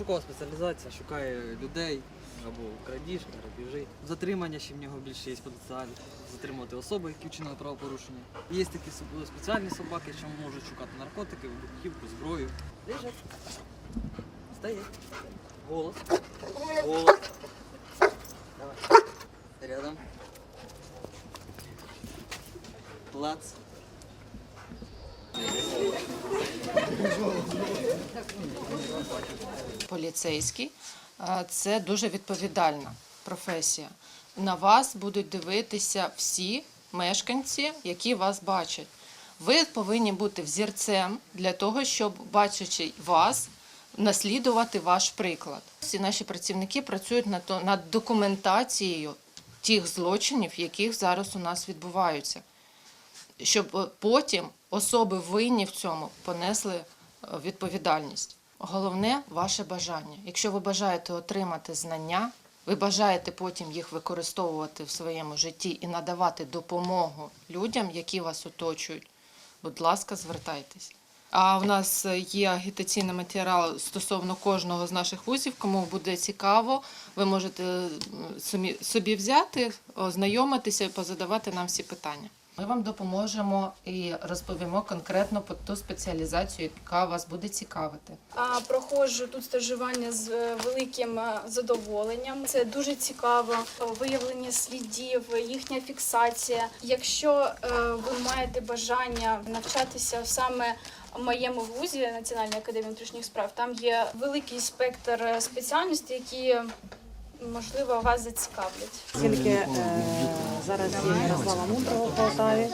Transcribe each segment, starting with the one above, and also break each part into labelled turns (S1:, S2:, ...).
S1: Пошукова спеціалізація шукає людей або крадіжки, грабіжі. Затримання ще в нього більше є потенціал затримувати особи, які вчинили правопорушення. Є такі спеціальні собаки, що можуть шукати наркотики, вибухівку, зброю. Лежать. Стоять. Голос. Голос. Давай. Рядом. Плац.
S2: Поліцейський це дуже відповідальна професія. На вас будуть дивитися всі мешканці, які вас бачать. Ви повинні бути взірцем для того, щоб, бачачи вас, наслідувати ваш приклад. Всі наші працівники працюють над, документацією тих злочинів, яких зараз у нас відбуваються, щоб е, потім особи винні в цьому понесли е, відповідальність. Головне ваше бажання. Якщо ви бажаєте отримати знання, ви бажаєте потім їх використовувати в своєму житті і надавати допомогу людям, які вас оточують, будь ласка, звертайтесь. А в нас є агітаційний матеріал стосовно кожного з наших вузів. Кому буде цікаво, ви можете собі, собі взяти, ознайомитися і позадавати нам всі питання. Ми вам допоможемо і розповімо конкретно про ту спеціалізацію, яка вас буде цікавити.
S3: А, Проходжу тут стажування з е, великим е, задоволенням. Це дуже цікаво. Виявлення слідів, їхня фіксація. Якщо е, ви маєте бажання навчатися саме в моєму вузі Національної академії внутрішніх справ, там є великий спектр спеціальностей, які можливо вас зацікавлять.
S4: Оскільки е, зараз є Ярослава Мудрого в Полтаві.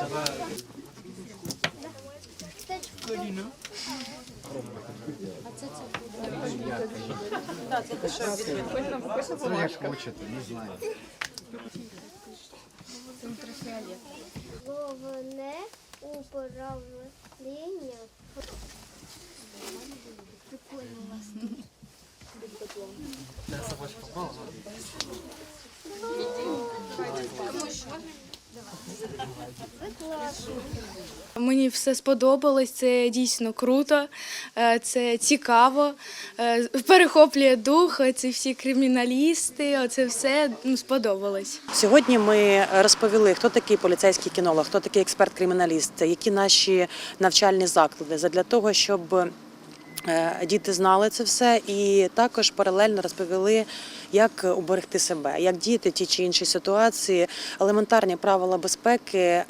S5: Головне управління. Прикольно у вас.
S3: Мені все сподобалось, це дійсно круто, е, це цікаво, е, перехоплює дух, ці всі криміналісти, це все ну, сподобалось.
S4: Сьогодні ми розповіли, хто такий поліцейський кінолог, хто такий експерт-криміналіст, які наші навчальні заклади задля того, щоб е, діти знали це все, і також паралельно розповіли, як уберегти себе, як діяти в тій чи іншій ситуації, елементарні правила безпеки е,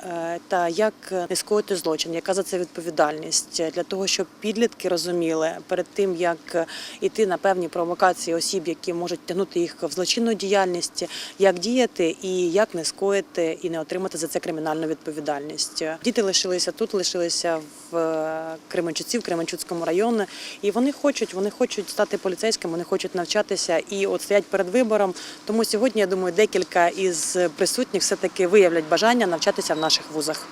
S4: та як не скоїти злочин, яка за це відповідальність для того, щоб підлітки розуміли перед тим, як іти на певні провокації осіб, які можуть тягнути їх в злочинну діяльність, як діяти і як не скоїти і не отримати за це кримінальну відповідальність. Діти лишилися тут, лишилися в е, Кременчуці, в Кременчуцькому районі, і вони хочуть, вони хочуть стати поліцейськими, вони хочуть навчатися і от стоять перед вибором. Тому сьогодні я думаю, декілька із присутніх все таки виявлять бажання навчатися в наших вузах.